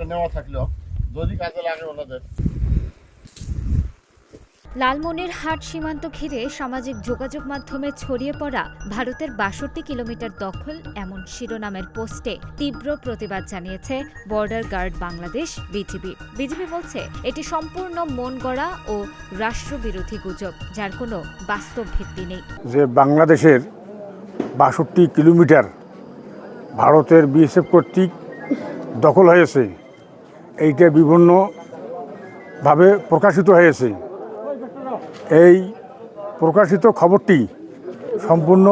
একটা নেওয়া থাকলেও যদি কাজে লাগে ওনাদের। লালমনিরহাট সীমান্ত ঘিরে সামাজিক যোগাযোগ মাধ্যমে ছড়িয়ে পড়া ভারতের বাষট্টি কিলোমিটার দখল এমন শিরোনামের পোস্টে তীব্র প্রতিবাদ জানিয়েছে border guard Bangladesh BGB. BGB বলছে এটি সম্পূর্ণ মন গড়া ও রাষ্ট্রবিরোধী গুজব যার কোনো বাস্তব ভিত্তি নেই। যে বাংলাদেশের বাষট্টি কিলোমিটার ভারতের বিএসএফ কর্তৃক দখল হয়েছে এইটা বিভিন্নভাবে প্রকাশিত হয়েছে। এই প্রকাশিত খবরটি সম্পূর্ণ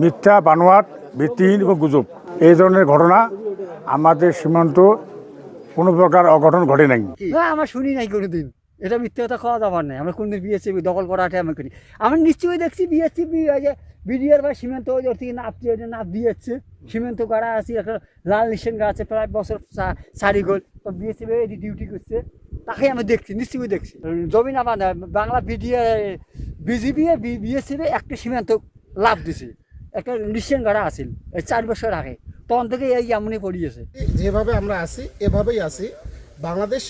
মিথ্যা, বানোয়াট ভিত্তিহীন এবং গুজব। এই ধরনের ঘটনা আমাদের সীমান্ত কোনো প্রকার অঘটন ঘটে নাই। আমার শুনি নাই কোনো দিন এটা মিথ্যে কথা খাওয়া দাবার নাই। আমরা কোনদিন বিএসসি দখল করাটা আমি করি। আমি নিশ্চয়ই দেখছি বিএসসি যে বিডিআর বা সীমান্ত ওর থেকে নাপ নাপ দিয়েছে। সীমান্ত গাড়া আছে, একটা লাল নিশান গাড়া আছে, প্রায় বছর চারি গোল। তো বিএসসি এটি ডিউটি করছে। তাকে আমি দেখছি, নিশ্চয়ই দেখছি। জমি না, বাংলা বিডিআর বিজিবি বিএসসি একটা সীমান্ত লাভ দিছে। একটা নিশান গাড়া আছিল চার বছর আগে। তখন থেকে এই এমনই পড়িয়েছে। যেভাবে আমরা আছি, এভাবেই আছি। বাংলাদেশ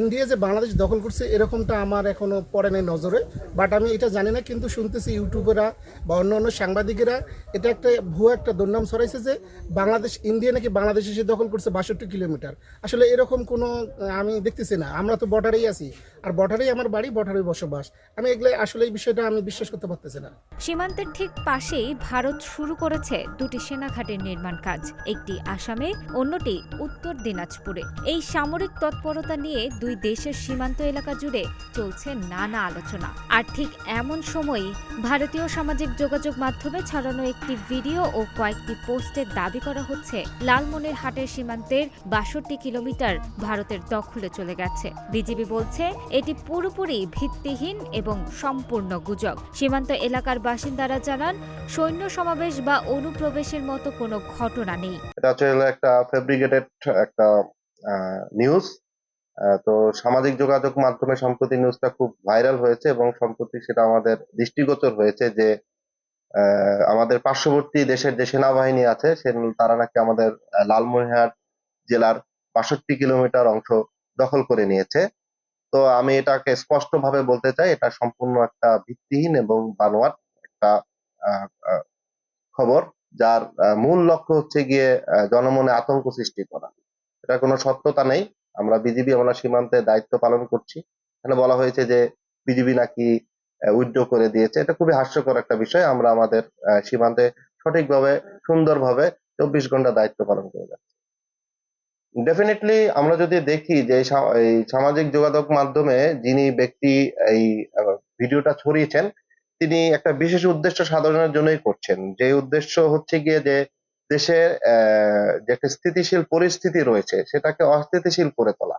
ইন্ডিয়া যে বাংলাদেশ দখল করছে, এরকমটা আমার এখনও পড়ে নাই নজরে। বাট আমি এটা জানি না, কিন্তু শুনতেছি ইউটিউবেরা বা অন্য অন্য সাংবাদিকেরা, এটা একটা ভুয়া একটা দুর্নাম ছড়াইছে যে বাংলাদেশ, ইন্ডিয়া নাকি বাংলাদেশ এসে দখল করছে বাষট্টি কিলোমিটার। আসলে এরকম কোনো আমি দেখতেছি না। আমরা তো বর্ডারেই আছি। আর বর্ডারেই আমার বাড়ি বর্ডারেই বসবাস। আমি এগুলো, আসলে এই বিষয়টা আমি বিশ্বাস করতে পারতেছি না। সীমান্তের ঠিক পাশেই ভারত শুরু করেছে দুটি সেনাঘাটের নির্মাণ কাজ। একটি আসামে অন্যটি উত্তর দিনাজপুরে। এই সামরিক তৎপরতা নিয়ে দুই দেশের সীমান্ত এলাকা জুড়ে চলছে নানা আলোচনা। আর ঠিক এমন সময়ই ভারতীয় সামাজিক যোগাযোগ মাধ্যমে ছড়ানো একটি ভিডিও ও কয়েকটি পোস্টে দাবি করা হচ্ছে লালমনের হাটের সীমান্তের বাষট্টি কিলোমিটার ভারতের দখলে চলে গেছে। বিজিবি বলছে, এটি পুরোপুরি ভিত্তিহীন এবং সম্পূর্ণ গুজব। সীমান্ত এলাকার বাসিন্দারা জানান, সৈন্য সমাবেশ বা অনুপ্রবেশের মতো কোনো ঘটনা নেই। এটা একটা ফেব্রিকেটেড একটা নিউজ তো সামাজিক যোগাযোগ মাধ্যমে সম্প্রতি নিউজটা খুব ভাইরাল হয়েছে এবং সম্প্রতি সেটা আমাদের দৃষ্টিগোচর হয়েছে যে আমাদের পার্শ্ববর্তী দেশের যে সেনাবাহিনী আছে, সে, তারা নাকি আমাদের লালমনিরহাট জেলার বাষট্টি কিলোমিটার অংশ দখল করে নিয়েছে। তো আমি এটাকে স্পষ্টভাবে বলতে চাই, এটা সম্পূর্ণ একটা ভিত্তিহীন এবং বানোয়াট একটা খবর, যার মূল লক্ষ্য হচ্ছে গিয়ে জনমনে আতঙ্ক সৃষ্টি করা। এটা কোনো সত্যতা নেই। আমরা বিজিবি আমরা সীমান্তে দায়িত্ব পালন করছি। এখানে বলা হয়েছে যে বিজিবি নাকি উইথড্র করে দিয়েছে। এটা খুবই হাস্যকর একটা বিষয়। আমরা আমাদের সীমান্তে সঠিকভাবে, সুন্দরভাবে চব্বিশ ঘণ্টা দায়িত্ব পালন করে যাচ্ছি। ডেফিনেটলি আমরা যদি দেখি যে এই সামাজিক যোগাযোগ মাধ্যমে যিনি ব্যক্তি এই ভিডিওটা ছড়িয়েছেন, তিনি একটা বিশেষ উদ্দেশ্য সাধনের জন্যই করছেন। যে উদ্দেশ্য হচ্ছে গিয়ে যে দেশের যে একটা স্থিতিশীল পরিস্থিতি রয়েছে, সেটাকে অস্থিতিশীল করে তোলা।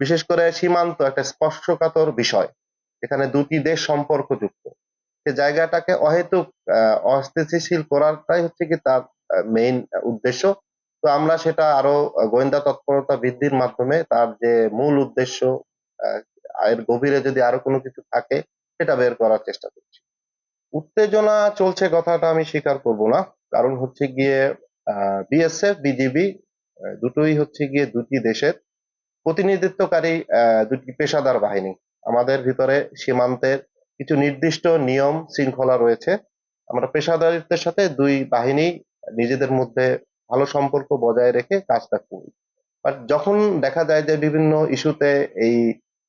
বিশেষ করে সীমান্ত, একটা স্পর্শকাতর বিষয়। এখানে দুটি দেশ সম্পর্কযুক্ত। সে জায়গাটাকে অহেতুক অস্থিতিশীল করাটাই হচ্ছে কি তার মেইন উদ্দেশ্য। তো আমরা সেটা আরও গোয়েন্দা তৎপরতা বৃদ্ধির মাধ্যমে তার যে মূল উদ্দেশ্য এর গভীরে যদি আরও কোনো কিছু থাকে, সেটা বের করার চেষ্টা করছি। উত্তেজনা চলছে কথাটা আমি স্বীকার করব না। কারণ হচ্ছে গিয়ে বিএসএফ বিজিবি দুটোই হচ্ছে গিয়ে দুটি দেশের প্রতিনিধিত্বকারী দুটি পেশাদার বাহিনী। আমাদের ভিতরে সীমান্তের কিছু নির্দিষ্ট নিয়ম, শৃঙ্খলা রয়েছে। আমরা পেশাদারিত্বের সাথে দুই বাহিনী নিজেদের মধ্যে ভালো সম্পর্ক বজায় রেখে কাজটা করি। বাট যখন দেখা যায় যে বিভিন্ন ইস্যুতে এই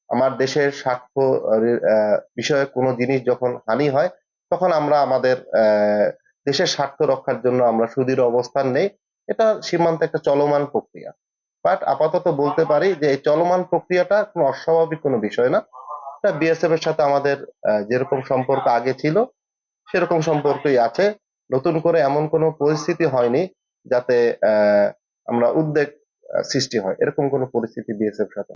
আমার দেশের স্বার্থ বিষয়ে কোনো জিনিস যখন হানি হয়, তখন আমরা আমাদের দেশের স্বার্থ রক্ষার জন্য আমরা সুদৃঢ় অবস্থান নেই। এটা সীমান্তে একটা চলমান প্রক্রিয়া। বাট আপাতত বলতে পারি যে এই চলমান প্রক্রিয়াটা কোনো অস্বাভাবিক কোনো বিষয় না। এটা বিএসএফ এর সাথে আমাদের যেরকম সম্পর্ক আগে ছিল, সেরকম সম্পর্কই আছে। নতুন করে এমন কোনো পরিস্থিতি হয়নি যাতে আমরা উদ্বেগ সৃষ্টি হয়। এরকম কোনো পরিস্থিতি বিএসএফ সাথে।